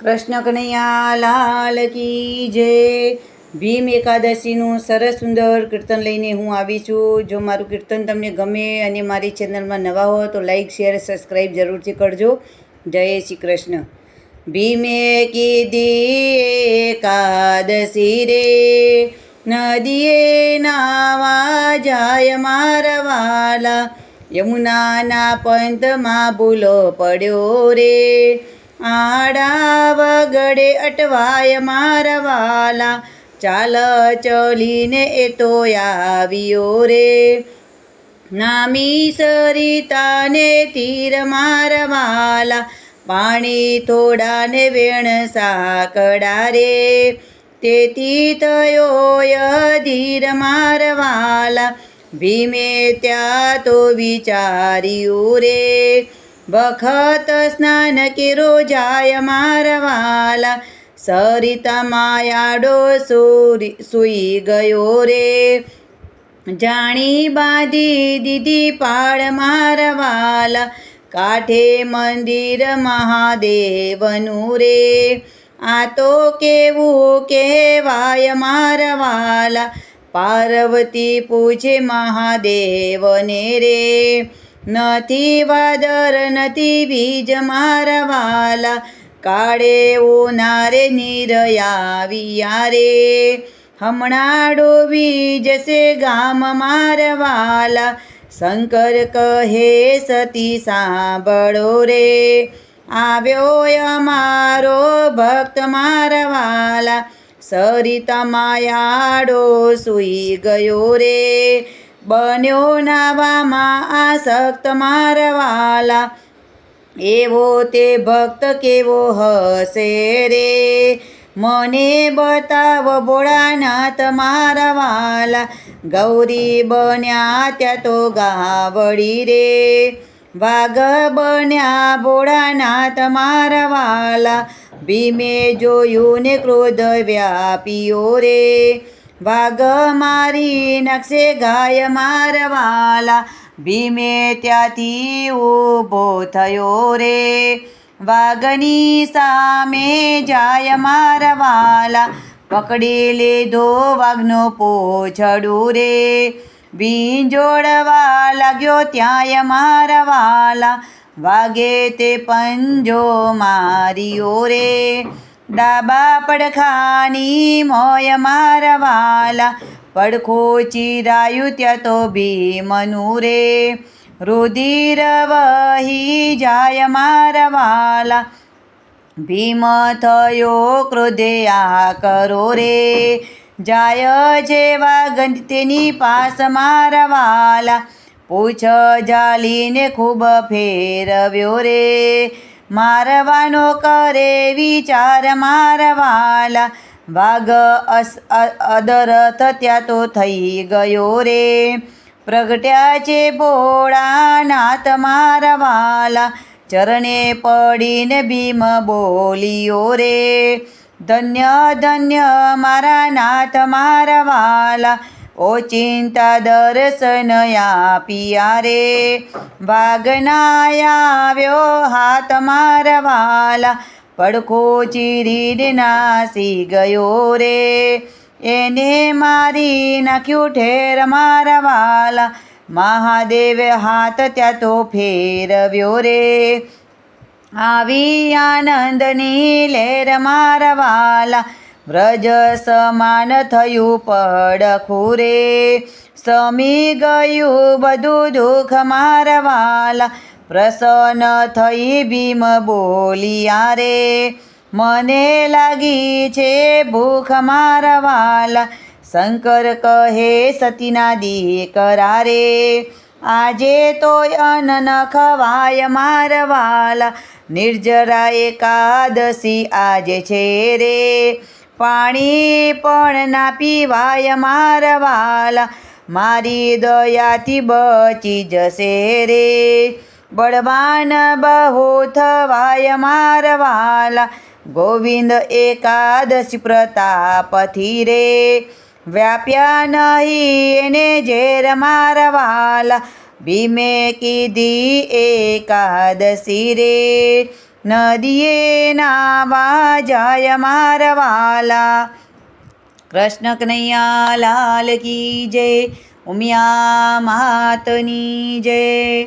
કૃષ્ણ કનૈયા, લાલ કી જય. ભીમ એકાદશીનું સરસ સુંદર કીર્તન લઈને હું આવી છું. જો મારું કીર્તન તમને ગમે અને મારી ચેનલમાં નવા હો તો લાઈક શેર સબસ્ક્રાઈબ જરૂરથી કરજો. જય શ્રી કૃષ્ણ. ભીમે કીધી એકાદશી રે. નદીએ નાવા જાય મારા વાલા. યમુનાના પંથમાં ભૂલો પડ્યો રે. આડા વગડે અટવાય મારા વાલા ચાલ ચલીને એ તો આવ્યો રે. નામી સરિતાને તીર મારા વાલા પાણી થોડાને વેણ સાકડા રે. તેથી થયો ધીર મારા વાલા ભીમે ત્યાં તો વિચાર્યું રે. વખત સ્નાન કેરો જાય મારવાલા સરિતા માયાડો સૂઈ ગયો રે. જાણી બાંધી દીધી પાળ મારવાલા કાઠે મંદિર મહાદેવનું રે. આ તો કેવું કહેવાય મારવાલા પાર્વતી પૂછે મહાદેવને રે. નથી વાદર નથી બીજ મારા વાલા કાળે ઉનારે નિરયાવિયા રે. હમણાં ડોબી જશે ગામ મારા વાલા શંકર કહે, સતી, સાંભળો રે. આવ્યો અમારો ભક્ત મારા વાલા સરિતા માયાડો સૂઈ ગયો રે. બન્યો નાવામાં આસક્ત મારવાલા એવો તે ભક્ત કેવો હશે રે? મને બતાવ ભોળાનાથ મારા વાલા. ગૌરી બન્યા ત્યાં તો ગાવડી રે. વાઘ બન્યા ભોળાનાથ મારા વાલા. ભીમે જોયું ને ક્રોધ વ્યાપીઓ રે. વાઘ મારી નકશે ગાય મારવાલા ભીમે ત્યાંથી ઊભો થયો રે. વાઘની સામે જાય મારવાલા પકડી લીધો વાઘનો પોછડું રે. વીંજોડવા લાગ્યો ત્યાંય મારવાલા વાગે તે પંજો માર્યો રે. ડાબા પડખાની મોય મારવાલા પડખો ચિરાયું ત્યાં તો ભીમનું રે રુધિર વહી જાય મારવાલા ભીમ થયો ક્રોધે આ કરો રે. જાય જેવા ગંધ તેની પાસ મારવાલા પૂછ જાલીને ખૂબ ફેરવ્યો રે. મારવાનો કરે વિચાર મારવાલા. વાઘ અસ અદરથ ત્યાં તો થઈ ગયો રે. પ્રગટ્યા છે ભોળાનાથ મારવાલા. ચરણે પડીને ભીમ બોલ્યો રે. ધન્ય ધન્ય મારા નાથ મારા વાલા ઓ ચિંતા દર્શન આપિયા રે. વાઘના આવ્યો હાથ મારા વાલા પડખો ચીરીને નાસી ગયો રે. એને મારી નાખ્યું ઠેર મારા વાલા મહાદેવ હાથ ત્યાં તો ફેરવ્યો રે. આવી આનંદની લહેર મારા વાલા વ્રજ સમાન થયું પડખું રે સમી ગયું બધું દુઃખ મારવાલા પ્રસન્ન થઈ ભીમ બોલિયા રે. મને લાગી છે ભૂખ મારવાલા શંકર કહે, સતીના દીકરા રે. આજે તોય અન્ન ખવાય મારવાલા નિર્જરા એકાદશી આજે છે રે. પાણી પણ ના પીવાય મારા વાલા. મારી દયાથી બચી જશે રે. બળવાન બહુ થવાય મારા વાલા. ગોવિંદ એકાદશી પ્રતાપથી રે. વ્યાપ્યા નહીં એને ઝેર મારા વાલા. ભીમે કીધી એકાદશી રે. નદીએ નાવા જાય મારવાલા. કૃષ્ણ કનૈયા લાલ કી જય. ઉમિયા માતની જય.